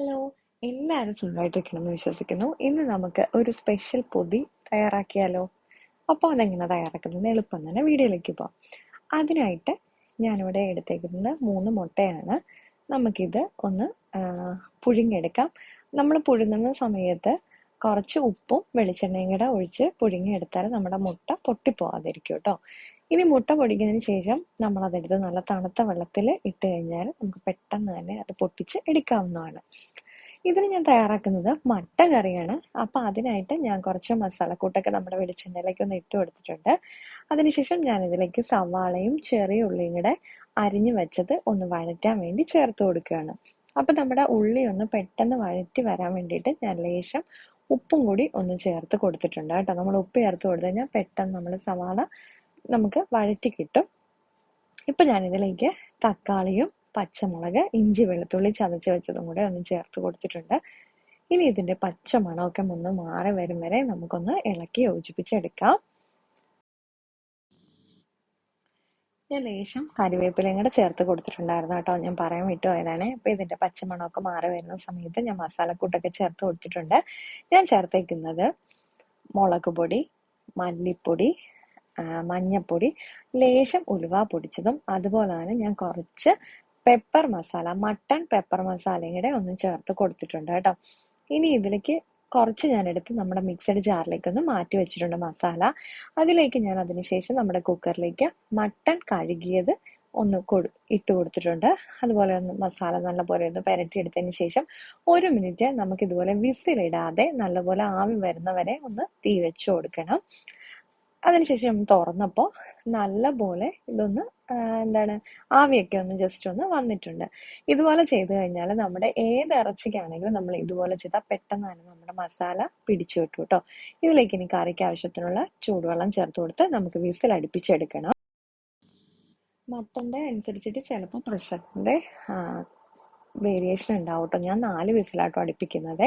Hello എല്ലാവരും സുഖമായിട്ടിരിക്കണമെന്ന് വിശ്വസിക്കുന്നു. ഇന്ന് നമുക്ക് ഒരു സ്പെഷ്യൽ പൊതി തയ്യാറാക്കിയാലോ? അപ്പോൾ അതെങ്ങനെ തയ്യാറാക്കുന്നത് എളുപ്പം തന്നെ വീഡിയോയിലേക്ക് പോകാം അതിനായിട്ട് ഞാനിവിടെ എടുത്തേക്കുന്നത് മൂന്ന് മുട്ടയാണ്. നമുക്കിത് ഒന്ന് പുഴുങ്ങിയെടുക്കാം. നമ്മൾ പുഴുങ്ങുന്ന സമയത്ത് കുറച്ച് ഉപ്പും വെളിച്ചെണ്ണയും കൂടെ ഒഴിച്ച് പുഴുങ്ങിയെടുത്താൽ നമ്മുടെ മുട്ട പൊട്ടിപ്പോവാതിരിക്കും കേട്ടോ. ഇനി മുട്ട പൊടിക്കുന്നതിന് ശേഷം നമ്മൾ അതെടുത്ത് നല്ല തണുത്ത വെള്ളത്തിൽ ഇട്ട് കഴിഞ്ഞാൽ നമുക്ക് പെട്ടെന്ന് തന്നെ അത് പൊട്ടിച്ച് എടുക്കാവുന്നതാണ്. ഇതിന് ഞാൻ തയ്യാറാക്കുന്നത് മട്ട കറിയാണ്. അപ്പോൾ അതിനായിട്ട് ഞാൻ കുറച്ച് മസാലക്കൂട്ടൊക്കെ നമ്മുടെ വെളിച്ചെണ്ണയിലേക്ക് ഒന്ന് ഇട്ട് കൊടുത്തിട്ടുണ്ട്. അതിനുശേഷം ഞാൻ ഇതിലേക്ക് സവാളയും ചെറിയ ഉള്ളിയും കൂടെ അരിഞ്ഞു വെച്ചത് ഒന്ന് വഴറ്റാൻ വേണ്ടി ചേർത്ത് കൊടുക്കുകയാണ്. അപ്പം നമ്മുടെ ഉള്ളി ഒന്ന് പെട്ടെന്ന് വഴറ്റി വരാൻ വേണ്ടിയിട്ട് ഞാൻ ലേശം ഉപ്പും കൂടി ഒന്ന് ചേർത്ത് കൊടുത്തിട്ടുണ്ട് കേട്ടോ. നമ്മൾ ഉപ്പ് ചേർത്ത് കൊടുത്തു കഴിഞ്ഞാൽ പെട്ടെന്ന് നമ്മൾ സവാള നമുക്ക് വഴറ്റി കിട്ടും. ഇപ്പം ഞാനിതിലേക്ക് തക്കാളിയും പച്ചമുളക് ഇഞ്ചി വെളുത്തുള്ളി ചതച്ച് വെച്ചതും കൂടെ ഒന്ന് ചേർത്ത് കൊടുത്തിട്ടുണ്ട്. ഇനി ഇതിന്റെ പച്ചമണമൊക്കെ ഒന്ന് മാറി വരും വരെ നമുക്കൊന്ന് ഇളക്കി യോജിപ്പിച്ചെടുക്കാം. ഞാൻ ലേശം കറിവേപ്പിലയും കൂടെ ചേർത്ത് കൊടുത്തിട്ടുണ്ടായിരുന്നു കേട്ടോ. ഞാൻ പറയാൻ വിട്ടുപോയതാണ് അപ്പോൾ ഇതിന്റെ പച്ചമണമൊക്കെ മാറി വരുന്ന സമയത്ത് ഞാൻ മസാലക്കൂട്ടൊക്കെ ചേർത്ത് കൊടുത്തിട്ടുണ്ട്. ഞാൻ ചേർത്തേക്കുന്നത് മുളക് പൊടി മല്ലിപ്പൊടി മഞ്ഞപ്പൊടി ലേശം ഉലുവ പൊടിച്ചതും അതുപോലെ തന്നെ ഞാൻ കുറച്ച് പെപ്പർ മസാല മട്ടൺ പെപ്പർ മസാലയും കൂടെ ഒന്ന് ചേർത്ത് കൊടുത്തിട്ടുണ്ട് കേട്ടോ. ഇനി ഇതിലേക്ക് കുറച്ച് ഞാൻ എടുത്ത് നമ്മുടെ മിക്സഡ് ജാറിലേക്ക് ഒന്ന് മാറ്റി വെച്ചിട്ടുണ്ട് മസാല അതിലേക്ക് ഞാൻ അതിനുശേഷം നമ്മുടെ കുക്കറിലേക്ക് മട്ടൺ കഴുകിയത് ഒന്ന് കൊടു ഇട്ട് കൊടുത്തിട്ടുണ്ട്. അതുപോലെ ഒന്ന് മസാല നല്ലപോലെ ഒന്ന് പുരട്ടിയെടുത്തതിന് ശേഷം ഒരു മിനിറ്റ് നമുക്ക് ഇതുപോലെ വിസിലിടാതെ നല്ലപോലെ ആവി വരുന്നവരെ ഒന്ന് തീ വെച്ച് കൊടുക്കണം. അതിനുശേഷം തുറന്നപ്പോൾ നല്ല പോലെ ഇതൊന്ന് എന്താണ് ആവിയൊക്കെ ഒന്ന് ജസ്റ്റ് ഒന്ന് വന്നിട്ടുണ്ട്. ഇതുപോലെ ചെയ്തു കഴിഞ്ഞാൽ നമ്മുടെ ഏത് ഇറച്ചിക്കാണെങ്കിലും നമ്മൾ ഇതുപോലെ ചെയ്താൽ പെട്ടെന്ന് തന്നെ നമ്മുടെ മസാല പിടിച്ചു കിട്ടും കേട്ടോ ഇതിലേക്ക് ഇനി കറിക്ക് ആവശ്യത്തിനുള്ള ചൂടുവെള്ളം ചേർത്ത് കൊടുത്ത് നമുക്ക് വിസിൽ അടുപ്പിച്ചെടുക്കണം. മട്ടന്റെ അനുസരിച്ചിട്ട് ചിലപ്പോൾ പ്രഷറിന്റെ വേരിയേഷൻ ഉണ്ടാവും കേട്ടോ ഞാൻ നാല് വിസിലാട്ടോ അടുപ്പിക്കുന്നത്.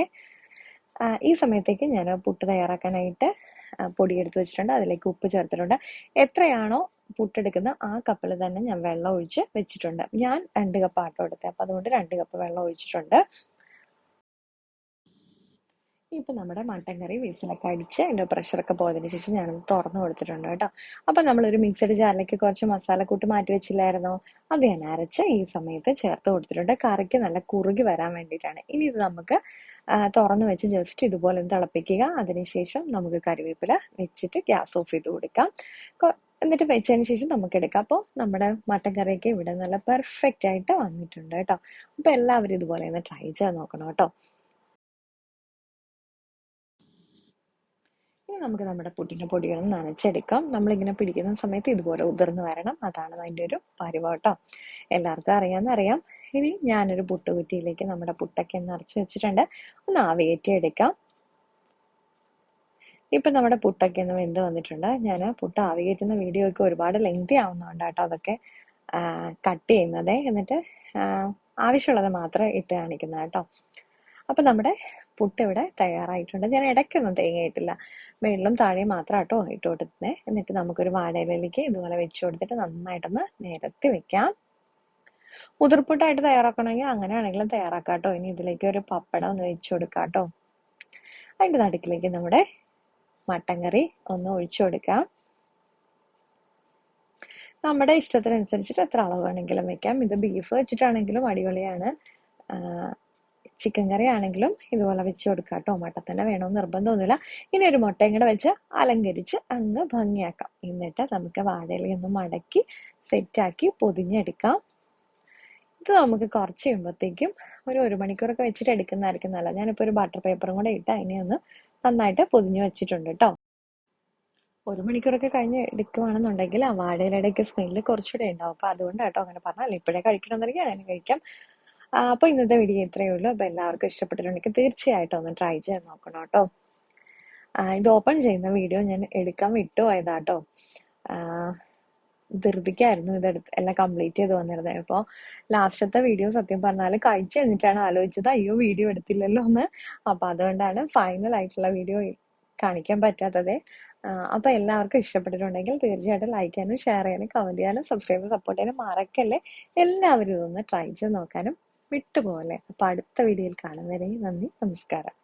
ഈ സമയത്തേക്ക് ഞാൻ പുട്ട് തയ്യാറാക്കാനായിട്ട് ആ, പൊടി എടുത്ത് വെച്ചിട്ടുണ്ട്. അതിലേക്ക് ഉപ്പ് ചേർത്തിട്ടുണ്ട്. എത്രയാണോ പുട്ടെടുക്കുന്ന ആ കപ്പിൽ തന്നെ ഞാൻ വെള്ളം ഒഴിച്ച് വെച്ചിട്ടുണ്ട്. ഞാൻ രണ്ട് കപ്പ് ആട്ടോ എടുത്തത് അപ്പം അതുകൊണ്ട് രണ്ട് കപ്പ് വെള്ളം ഒഴിച്ചിട്ടുണ്ട്. ഇപ്പൊ നമ്മുടെ മട്ടൻ കറി വിസിലൊക്കെ അടിച്ച് അതിന്റെ പ്രഷറൊക്കെ പോയതിന് ശേഷം ഞാനത് തുറന്നു കൊടുത്തിട്ടുണ്ട് കേട്ടോ. അപ്പൊ നമ്മളൊരു മിക്സഡ് ജാറിലേക്ക് കുറച്ച് മസാലക്കൂട്ട് മാറ്റി വെച്ചില്ലായിരുന്നോ? അത് ഞാൻ അരച്ച് ഈ സമയത്ത് ചേർത്ത് കൊടുത്തിട്ടുണ്ട്. കറിക്ക് നല്ല കുറുകി വരാൻ വേണ്ടിയിട്ടാണ്. ഇനി ഇത് നമുക്ക് തുറന്നു വെച്ച് ജസ്റ്റ് ഇതുപോലെ ഒന്ന് തിളപ്പിക്കുക. അതിനുശേഷം നമുക്ക് കറിവേപ്പില വെച്ചിട്ട് ഗ്യാസ് ഓഫ് ചെയ്ത് കൊടുക്കാം. എന്നിട്ട് വെച്ചതിന് ശേഷം നമുക്ക് എടുക്കാം. അപ്പോൾ നമ്മുടെ മട്ടൻ കറിയൊക്കെ ഇവിടെ നല്ല പെർഫെക്റ്റ് ആയിട്ട് വന്നിട്ടുണ്ട് കേട്ടോ. അപ്പോൾ എല്ലാവരും ഇതുപോലെ ഒന്ന് ട്രൈ ചെയ്ത് നോക്കണം കേട്ടോ. ഇനി നമുക്ക് നമ്മുടെ പുട്ടിന്റെ പൊടികളും നനച്ചെടുക്കാം. നമ്മളിങ്ങനെ പിടിക്കുന്ന സമയത്ത് ഇതുപോലെ ഉതിർന്ന് വരണം. അതാണ് അതിന്റെ ഒരു പരിവട്ടം എല്ലാവർക്കും അറിയാമെന്നറിയാം ഇനി ഞാനൊരു പുട്ടുകുറ്റിയിലേക്ക് നമ്മുടെ പുട്ടൊക്കെ നിറച്ച് വെച്ചിട്ടുണ്ട്. ഒന്ന് ആവിയേറ്റി എടുക്കാം ഇപ്പൊ നമ്മുടെ പുട്ടൊക്കെ ഒന്ന് വെന്ത് വന്നിട്ടുണ്ട്. ഞാൻ പുട്ട് ആവിയേറ്റുന്ന വീഡിയോ ഒക്കെ ഒരുപാട് ലെങ്തി ആവുന്നതുകൊണ്ട് കേട്ടോ അതൊക്കെ കട്ട് ചെയ്യുന്നത്. എന്നിട്ട് ആവശ്യമുള്ളത് മാത്രം ഇട്ട് കാണിക്കുന്നത് കേട്ടോ അപ്പൊ നമ്മുടെ പുട്ട് ഇവിടെ തയ്യാറായിട്ടുണ്ട്. ഞാൻ ഇടയ്ക്കൊന്നും തേങ്ങ ഇട്ടില്ല മേളിലും താഴെയും മാത്രം കേട്ടോ ഇട്ട് കൊടുത്തേ എന്നിട്ട് നമുക്കൊരു വാഴയിലേക്ക് ഇതുപോലെ വെച്ച് കൊടുത്തിട്ട് നന്നായിട്ടൊന്ന് നിരത്തി വെക്കാം. ഉതിർപ്പുട്ടായിട്ട് തയ്യാറാക്കണമെങ്കിൽ അങ്ങനെയാണെങ്കിലും തയ്യാറാക്കാട്ടോ. ഇനി ഇതിലേക്ക് ഒരു പപ്പടം ഒന്ന് വെച്ച് കൊടുക്കാട്ടോ. അതിന്റെ നടുക്കിലേക്ക് നമ്മുടെ മട്ടൻ കറി ഒന്ന് ഒഴിച്ചു കൊടുക്കാം. നമ്മുടെ ഇഷ്ടത്തിനനുസരിച്ചിട്ട് എത്ര അളവ് വേണമെങ്കിലും വെക്കാം. ഇത് ബീഫ് വെച്ചിട്ടാണെങ്കിലും അടിപൊളിയാണ്. ചിക്കൻ കറി ആണെങ്കിലും ഇതുപോലെ വെച്ച് കൊടുക്കാം കേട്ടോ മുട്ട തന്നെ വേണമെന്ന് നിർബന്ധമൊന്നുമില്ല ഇനി ഒരു മുട്ടയും കൂടെ വെച്ച് അലങ്കരിച്ച് അങ്ങ് ഭംഗിയാക്കാം. എന്നിട്ട് നമുക്ക് വാഴയിലയൊന്ന് മടക്കി സെറ്റാക്കി പൊതിഞ്ഞെടുക്കാം. ഇത് നമുക്ക് കുറച്ച് കഴിയുമ്പോഴത്തേക്കും ഒരു ഒരു മണിക്കൂറൊക്കെ വെച്ചിട്ട് എടുക്കുന്നതായിരിക്കും നല്ലത്. ഞാനിപ്പോൾ ഒരു ബട്ടർ പേപ്പറും കൂടെ ഇട്ട് അതിനെ ഒന്ന് നന്നായിട്ട് പൊതിഞ്ഞു വെച്ചിട്ടുണ്ട് കേട്ടോ ഒരു മണിക്കൂറൊക്കെ കഴിഞ്ഞ് എടുക്കുവാണെന്നുണ്ടെങ്കിൽ ആ വാഴയിലടയ്ക്ക് സ്മെല്ല് കുറച്ചുകൂടെ ഉണ്ടാവും. അപ്പൊ അതുകൊണ്ട് കേട്ടോ അങ്ങനെ പറഞ്ഞാൽ ഇപ്പോഴേ കഴിക്കണമെന്നുണ്ടെങ്കിൽ അങ്ങനെ കഴിക്കാം. ആ, അപ്പൊ ഇന്നത്തെ വീഡിയോ ഇത്രയേ ഉള്ളൂ. അപ്പോൾ എല്ലാവർക്കും ഇഷ്ടപ്പെട്ടിട്ടുണ്ടെങ്കിൽ തീർച്ചയായിട്ടും ഒന്ന് ട്രൈ ചെയ്ത് നോക്കണം കേട്ടോ. ഇത് ഓപ്പൺ ചെയ്യുന്ന വീഡിയോ ഞാൻ എടുക്കാൻ വിട്ടുപോയതാട്ടോ ധൃതിക്കായിരുന്നു ഇത് എല്ലാം കംപ്ലീറ്റ് ചെയ്ത് വന്നിരുന്നത്. അപ്പോൾ ലാസ്റ്റത്തെ വീഡിയോ സത്യം പറഞ്ഞാൽ കഴിച്ചു കഴിഞ്ഞിട്ടാണ് ആലോചിച്ചത്. അയ്യോ വീഡിയോ എടുത്തില്ലല്ലോ എന്ന്. അപ്പൊ അതുകൊണ്ടാണ് ഫൈനൽ ആയിട്ടുള്ള വീഡിയോ കാണിക്കാൻ പറ്റാത്തത്. അപ്പോൾ അപ്പൊ എല്ലാവർക്കും ഇഷ്ടപ്പെട്ടിട്ടുണ്ടെങ്കിൽ തീർച്ചയായിട്ടും ലൈക്ക് ചെയ്യാനും ഷെയർ ചെയ്യാനും കമന്റ് ചെയ്യാനും സബ്സ്ക്രൈബ് സപ്പോർട്ട് ചെയ്യാനും മറക്കല്ലേ? എല്ലാവരും ഇതൊന്ന് ട്രൈ ചെയ്ത് നോക്കാനും വിട്ടുപോലെ അപ്പോൾ അടുത്ത വീഡിയോയിൽ കാണുന്നവരെയും നന്ദി നമസ്കാരം.